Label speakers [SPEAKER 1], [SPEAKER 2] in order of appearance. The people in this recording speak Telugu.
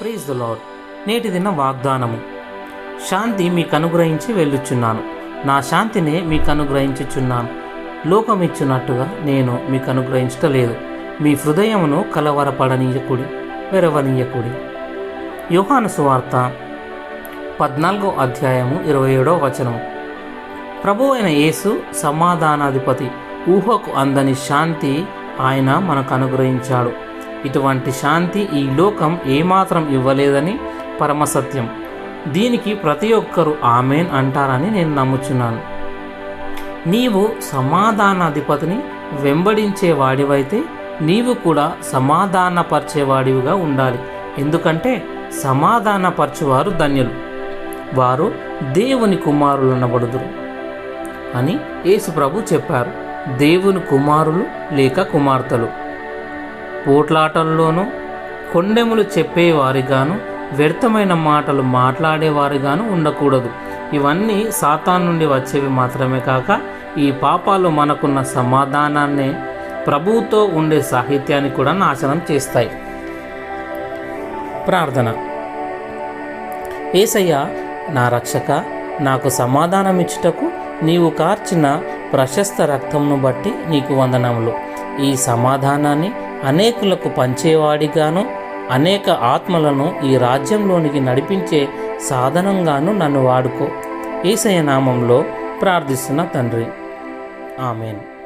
[SPEAKER 1] ప్లీజ్ ద లాడ్ నేటి దిన వాగ్దానము. శాంతి మీకు అనుగ్రహించి వెళ్ళుచున్నాను. నా శాంతినే మీకు అనుగ్రహించుచున్నాను లోకమిచ్చున్నట్టుగా నేను మీకు అనుగ్రహించటలేదు మీ హృదయమును కలవరపడనీయకుడి వెరవనీయకుడి. యోహాను సువార్త పద్నాలుగో అధ్యాయము ఇరవై ఏడో వచనము. ప్రభు అయిన యేసు సమాధానాధిపతి ఊహకు అందని శాంతి ఆయన మనకు అనుగ్రహించాడు ఇటువంటి శాంతి ఈ లోకం ఏమాత్రం ఇవ్వలేదని పరమసత్యం. దీనికి ప్రతి ఒక్కరూ ఆమెన్ అంటారని నేను నమ్ముచున్నాను. నీవు సమాధానాధిపతిని వెంబడించేవాడివైతే నీవు కూడా సమాధానపరిచేవాడివిగా ఉండాలి. ఎందుకంటే సమాధానపరచువారు ధన్యులు. వారు దేవుని కుమారులు అనబడుదురు అని యేసుప్రభు చెప్పారు. దేవుని కుమారులు లేక కుమార్తెలు. పోట్లాటల్లోనూ కొండెములు చెప్పేవారిగాను వ్యర్థమైన మాటలు మాట్లాడేవారిగాను ఉండకూడదు. ఇవన్నీ సాతాన్ నుండి వచ్చేవి మాత్రమే కాక ఈ పాపాలు మనకున్న సమాధానాన్నే ప్రభువుతో ఉండే సాహిత్యాన్ని కూడా నాశనం చేస్తాయి. ప్రార్థన. ఏసయ్య నా రక్షక నాకు సమాధానం ఇచ్చుటకు నీవు కార్చిన ప్రశస్త రక్తంను బట్టి నీకు వందనములు. ఈ సమాధానాన్ని అనేకులకు పంచేవాడిగాను అనేక ఆత్మలను ఈ రాజ్యంలోనికి నడిపించే సాధనంగాను నన్ను వాడుకో. ఏసయ నామంలో ప్రార్థిస్తున్న తండ్రి. ఆమెను.